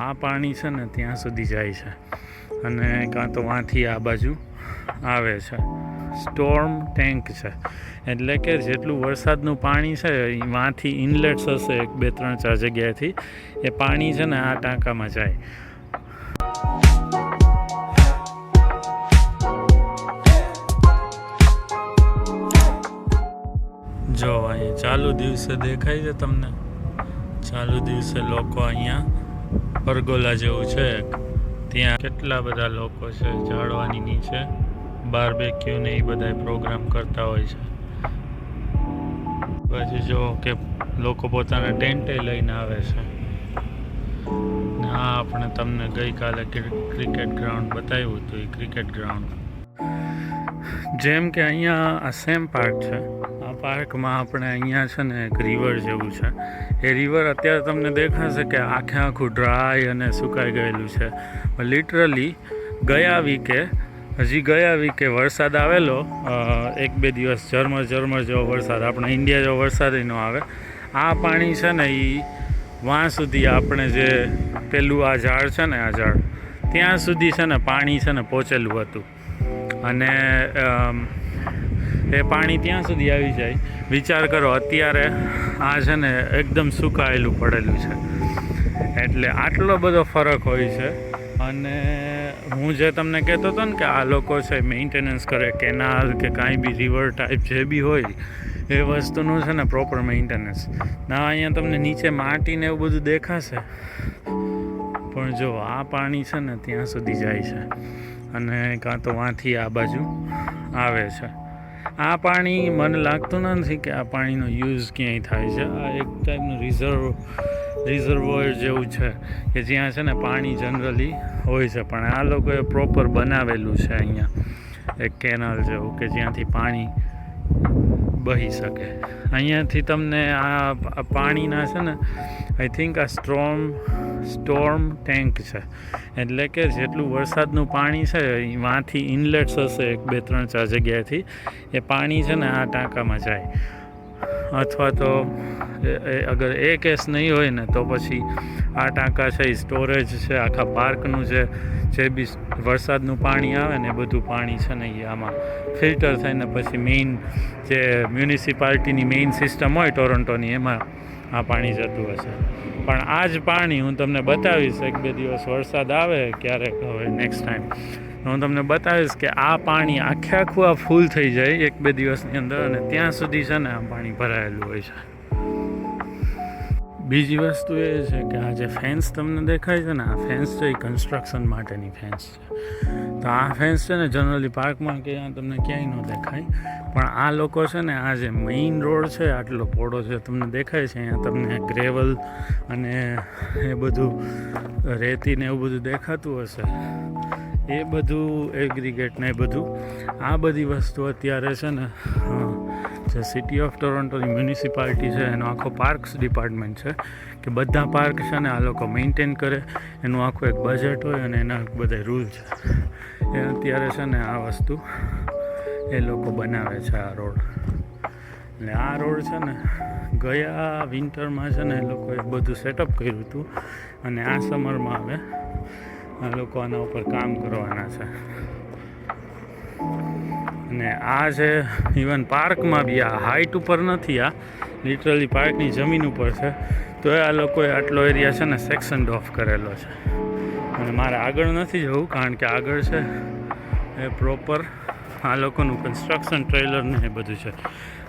આ પાણી છે ને ત્યાં સુધી જાય છે. અને કાં તો વાંથી આ બાજુ આવે છે. સ્ટોર્મ ટેન્ક છે. એટલે કે જેટલું વરસાદનું પાણી છે વાંથી ઇનલેટ્સ હશે એક, બે, ત્રણ, ચાર જગ્યાએથી, એ પાણી છે ને આ ટાંકામાં જાય. જો અહીંયા ચાલુ દિવસે દેખાય છે તમને? ચાલુ દિવસે લોકો અહીંયા પરગોલા જેવું છે. ત્યાં કેટલા બધા લોકો છે ઝાડવાની નીચે બારબેક્યુ ને એ બધા પ્રોગ્રામ કરતા હોય છે. પછી જો કે લોકો પોતાના ટેન્ટે લઈને આવે છે. હા આપણે તમને ગઈકાલે ક્રિ- ક્રિકેટ ગ્રાઉન્ડ બતાવ્યું હતું, એ ક્રિકેટ ગ્રાઉન્ડ. જેમ કે અહીંયા આ સેમ પાર્ક છે. આ પાર્કમાં આપણે અહીંયા છે ને એક રિવર જેવું છે. એ રિવર અત્યારે તમને દેખાશે કે આખે આખું ડ્રાય અને સુકાઈ ગયેલું છે. લિટરલી ગયા વીકે હજી ગયા વીકે વરસાદ આવેલો એક બે દિવસ ઝરમર ઝરમર જેવો વરસાદ, આપણે ઇન્ડિયા જેવો વરસાદ એનો આવે. આ પાણી છે ને એ વાં સુધી આપણે જે પેલું આ ઝાડ છે ને આ ઝાડ, ત્યાં સુધી છે ને પાણી છે ને પહોંચેલું હતું. અને એ પાણી ત્યાં સુધી આવી જાય. વિચાર કરો, અત્યારે આ છે ને એકદમ સુકાયેલું પડેલું છે. એટલે આટલો બધો ફરક હોય છે. અને હું જે તમને કહેતો હતો ને કે આ લોકો છે મેન્ટેનન્સ કરે કેનાલ કે કાંઈ બી રિવર ટાઈપ જે બી હોય, એ વસ્તુનું છે ને પ્રોપર મેન્ટેનન્સ ના, અહીંયા તમને નીચે માટી ને એવું બધું દેખાશે. પણ જો આ પાણી છે ને ત્યાં સુધી જાય છે. અને કાં તો વાંથી આ બાજુ આવે છે. આ પાણી મને લાગતું નથી કે આ પાણીનો યુઝ ક્યાંય થાય છે. આ એક ટાઈપનું રિઝર્વ રિઝર્વોયર જેવું છે કે જ્યાં છે ને પાણી જનરલી હોય છે. પણ આ લોકોએ પ્રોપર બનાવેલું છે અહીંયા એક કેનાલ જેવું કે જ્યાંથી પાણી બહી શકે. અહીંયાથી તમને આ પાણીના છે ને આઈ થિંક આ સ્ટ્રોમ સ્ટોર્મ ટેન્ક છે. એટલે કે જેટલું વરસાદનું પાણી છે વાંથી ઇનલેટ્સ હશે એક બે ત્રણ ચાર જગ્યાએથી, એ પાણી છે ને આ ટાંકામાં જાય. અથવા તો અગર એ કેસ નહીં હોય ને, તો પછી આ ટાંકા છે, એ સ્ટોરેજ છે, આખા પાર્કનું છે, જે બી વરસાદનું પાણી આવે ને બધું પાણી છે ને આમાં ફિલ્ટર થઈને પછી મેઇન જે મ્યુનિસિપાલિટીની મેઇન સિસ્ટમ હોય ટોરન્ટોની, એમાં આ પાણી જતું હશે પણ આ જ પાણી હું તમને બતાવીશ, એક બે દિવસ વરસાદ આવે ક્યારેક, હવે નેક્સ્ટ ટાઈમ હું તમને બતાવીશ કે આ પાણી આખે આખું આ ફૂલ થઈ જાય એક બે દિવસની અંદર અને ત્યાં સુધી છે ને આ પાણી ભરાયેલું હોય છે. બીજી વસ્તુ એ છે કે આ જે ફેન્સ તમને દેખાય છે ને, આ ફેન્સ છે એ કન્સ્ટ્રક્શન માટેની ફેન્સ છે. તો આ ફેન્સ છે ને જનરલી પાર્કમાં કે તમને ક્યાંય ન દેખાય. પણ આ લોકો છે ને, આ જે મેઇન રોડ છે, આટલો પોળો છે તમને દેખાય છે, અહીંયા તમને ગ્રેવલ અને એ બધું રેતી ને એવું બધું દેખાતું હશે. એ બધું એગ્રીગેટ ને એ બધું. આ બધી વસ્તુ અત્યારે છે ને જે સિટી ઓફ ટોરોન્ટોની મ્યુનિસિપાલિટી છે, એનો આખો પાર્ક્સ ડિપાર્ટમેન્ટ છે કે બધા પાર્ક છે ને આ લોકો મેન્ટેન કરે. એનું આખું એક બજેટ હોય અને એના બધા રૂલ છે. એ અત્યારે છે ને આ વસ્તુ એ લોકો બનાવે છે આ રોડ. એટલે આ રોડ છે ને ગયા વિન્ટરમાં છે ને એ લોકોએ બધું સેટઅપ કર્યું હતું અને આ સમરમાં હવે આ લોકો આના ઉપર કામ કરવાના છે. અને આ છે ઇવન પાર્કમાં બી આ હાઇટ ઉપર નથી આ. લિટરલી પાર્કની જમીન ઉપર છે. તો આ લોકોએ આટલો એરિયા છે ને સેક્શન ઓફ કરેલો છે. અને મારે આગળ નથી જવું કારણ કે આગળ છે એ પ્રોપર આ લોકોનું કન્સ્ટ્રક્શન ટ્રેલર ને એ બધું છે.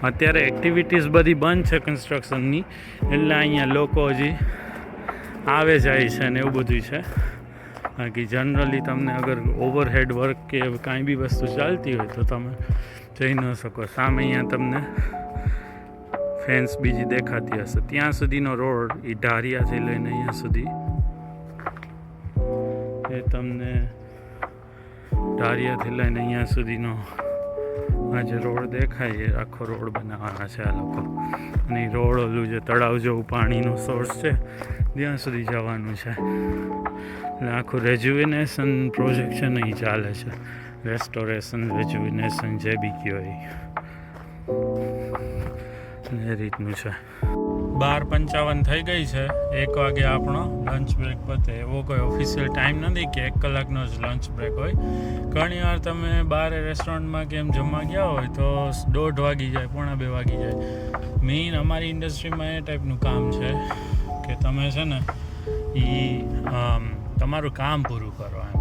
અત્યારે એક્ટિવિટીઝ બધી બંધ છે કન્સ્ટ્રક્શનની એટલે અહીંયા લોકો હજી આવે જાય છે ને એવું બધું છે. બાકી જનરલી તમને અગર ઓવરહેડ વર્ક કે કાંઈ બી વસ્તુ ચાલતી હોય તો તમે જઈ ન શકો. સામે અહીંયા તમને ફેન્સ બીજી દેખાતી હશે. ત્યાં સુધીનો રોડ એ ઢારિયાથી લઈને અહીંયા સુધી એ તમને ઢારિયાથી લઈને અહીંયા સુધીનો આ જે રોડ દેખાય એ આખો રોડ બનાવવાના છે આ લોકો. અને રોડ ઓલું જે તળાવ જેવું પાણીનું સોર્સ છે, ત્યાં સુધી જવાનું છે. એટલે આખું રેજ્યુવિનેશન પ્રોજેક્ટ છે ને એ ચાલે છે. રેસ્ટોરેશન રેજ્યુવિનેશન જે બી કયો એ રીતનું છે. બાર પંચાવન થઈ ગઈ છે. એક વાગે આપણો લંચ બ્રેક પતે. એવો કોઈ ઓફિશિયલ ટાઈમ નથી કે એક કલાકનો જ લંચ બ્રેક હોય. ઘણીવાર તમે બહાર રેસ્ટોરન્ટમાં કે એમ જમવા ગયા હોય તો દોઢ વાગી જાય, પોણા બે વાગી જાય. મેઇન અમારી ઇન્ડસ્ટ્રીમાં એ ટાઈપનું કામ છે કે તમે છે ને એ તમારું કામ પૂરું કરો એમ.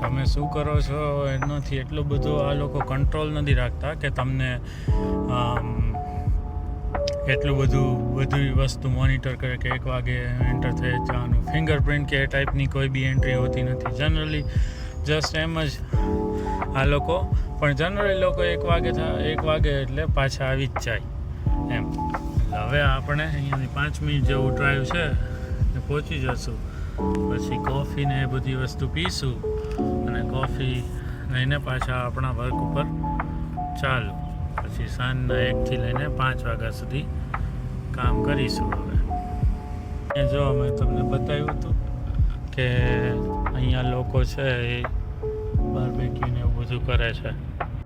તમે શું કરો છો એનાથી એટલું બધું આ લોકો કંટ્રોલ નથી રાખતા કે તમને એટલું બધું, બધી વસ્તુ મોનિટર કરે કે એક વાગે એન્ટર થઈ જવાનું. ફિંગરપ્રિન્ટ કે એ ટાઈપની કોઈ બી એન્ટ્રી હોતી નથી. જનરલી જસ્ટ એમ જ આ લોકો, પણ જનરલી લોકો એક વાગે એક વાગે એટલે પાછા આવી જ જાય એમ. હવે આપણે અહીંયાથી પાંચ મિનિટ જેવું ડ્રાઈવ છે પહોંચી જશું. પછી કોફી ને એ બધી વસ્તુ પીશું અને કોફી લઈને પાછા આપણા વર્ક ઉપર ચાલુ. પછી સાંજના એકથી લઈને પાંચ વાગ્યા સુધી કામ કરીશું હવે. જો અમે તમને બતાવ્યું હતું કે અહીંયા લોકો છે એ બાર્બેક્યુ ને એવું બધું કરે છે.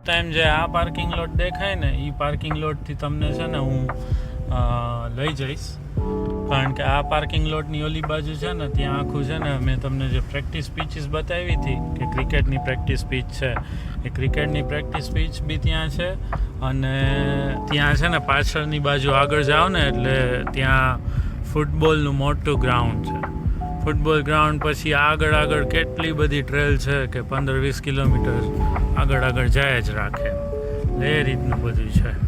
ટાઈમ જે આ પાર્કિંગ લોટ દેખાય ને એ પાર્કિંગ લોટથી તમને છે ને હું લઈ જઈશ. કારણ કે આ પાર્કિંગ લોટની ઓલી બાજુ છે ને, ત્યાં આખું છે ને, મેં તમને જે પ્રેક્ટિસ પીચીસ બતાવી હતી કે ક્રિકેટની પ્રેક્ટિસ પીચ છે. એ ક્રિકેટની પ્રેક્ટિસ પીચ બી ત્યાં છે અને ત્યાં છે ને, પાછળની બાજુ આગળ જાઓ ને, એટલે ત્યાં ફૂટબોલનું મોટું ગ્રાઉન્ડ છે. ફૂટબોલ ગ્રાઉન્ડ પછી આગળ આગળ કેટલી બધી ટ્રેલ છે કે પંદર વીસ કિલોમીટર આગળ આગળ જાય જ રાખે. એટલે એ રીતનું બધું છે.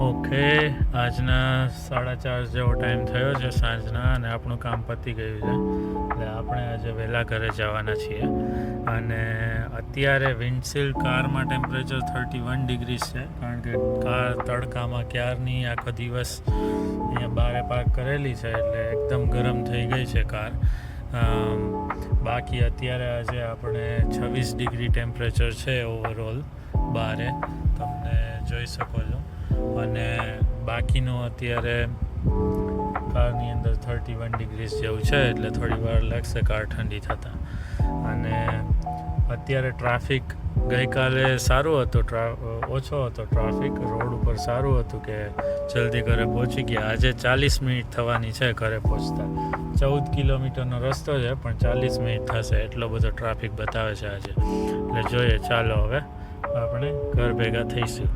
ઓકે, આજના સાડા ચાર જેવો ટાઈમ થયો છે સાંજના અને આપણું કામ પતી ગયું છે. એટલે આપણે આજે વહેલા ઘરે જવાના છીએ. અને અત્યારે વિન્ડશીલ્ડ કારમાં ટેમ્પરેચર થર્ટી વન ડિગ્રીઝ છે, કારણ કે કાર તડકામાં ક્યારની આખો દિવસ અહીંયા બારે પાર્ક કરેલી છે, એટલે એકદમ ગરમ થઈ ગઈ છે કાર. બાકી અત્યારે આજે આપણે છવ્વીસ ડિગ્રી ટેમ્પરેચર છે ઓવરઓલ બારે. તમને જોઈ શકો છો. અને બાકીનું અત્યારે કારની અંદર થર્ટી વન ડિગ્રીઝ જેવું છે, એટલે થોડી વાર લાગશે કાર ઠંડી થતાં. અને અત્યારે ટ્રાફિક ગઈકાલે સારું હતું ટ્રા ઓછો હતો ટ્રાફિક રોડ ઉપર સારું હતું કે જલ્દી ઘરે પહોંચી ગયા. આજે ચાલીસ મિનિટ થવાની છે ઘરે પહોંચતા. ચૌદ કિલોમીટરનો રસ્તો છે, પણ ચાલીસ મિનિટ થશે. એટલો બધો ટ્રાફિક બતાવે છે આજે. એટલે જોઈએ, ચાલો હવે આપણે ઘર ભેગા થઈશું.